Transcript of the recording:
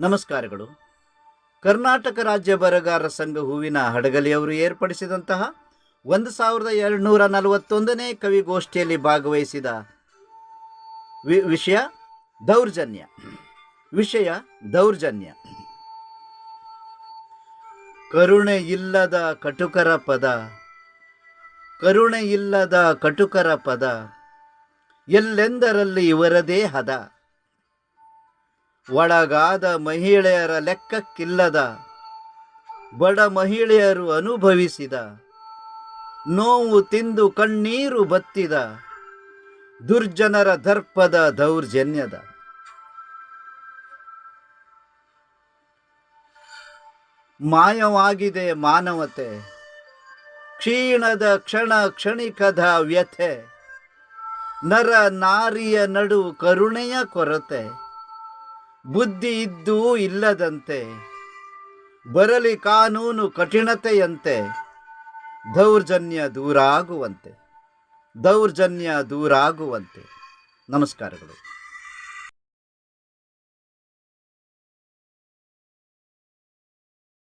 ನಮಸ್ಕಾರಗಳು. ಕರ್ನಾಟಕ ರಾಜ್ಯ ಬರಗಾರ ಸಂಘ ಹೂವಿನ ಹಡಗಲಿಯವರು ಏರ್ಪಡಿಸಿದಂತಹ ಒಂದು ಸಾವಿರದ ಎರಡುನೂರ ನಲವತ್ತೊಂದನೇ ಕವಿಗೋಷ್ಠಿಯಲ್ಲಿ ಭಾಗವಹಿಸಿದ ವಿಷಯ ದೌರ್ಜನ್ಯ. ವಿಷಯ ದೌರ್ಜನ್ಯ. ಕರುಣೆ ಇಲ್ಲದ ಕಟುಕರ ಪದ. ಕರುಣೆ ಇಲ್ಲದ ಕಟುಕರ ಪದ. ಎಲ್ಲೆಂದರಲ್ಲಿ ಇವರದೇ ಹದ ಒಳಗಾದ ಮಹಿಳೆಯರ ಲೆಕ್ಕಕ್ಕಿಲ್ಲದ, ಬಡ ಮಹಿಳೆಯರು ಅನುಭವಿಸಿದ, ನೋವು ತಿಂದು ಕಣ್ಣೀರು ಬತ್ತಿದ, ದುರ್ಜನರ ದರ್ಪದ ದೌರ್ಜನ್ಯದ. ಮಾಯವಾಗಿದೆ ಮಾನವತೆ, ಕ್ಷೀಣದ ಕ್ಷಣ ಕ್ಷಣಿಕದ ವ್ಯಥೆ, ನರ ನಾರಿಯ ನಡು ಕರುಣೆಯ ಕೊರತೆ. ಬುದ್ಧಿ ಇದ್ದೂ ಇಲ್ಲದಂತೆ ಬರಲಿ ಕಾನೂನು ಕಠಿಣತೆಯಂತೆ ದೌರ್ಜನ್ಯ ದೂರಾಗುವಂತೆ ದೌರ್ಜನ್ಯ ದೂರಾಗುವಂತೆ. ನಮಸ್ಕಾರಗಳು.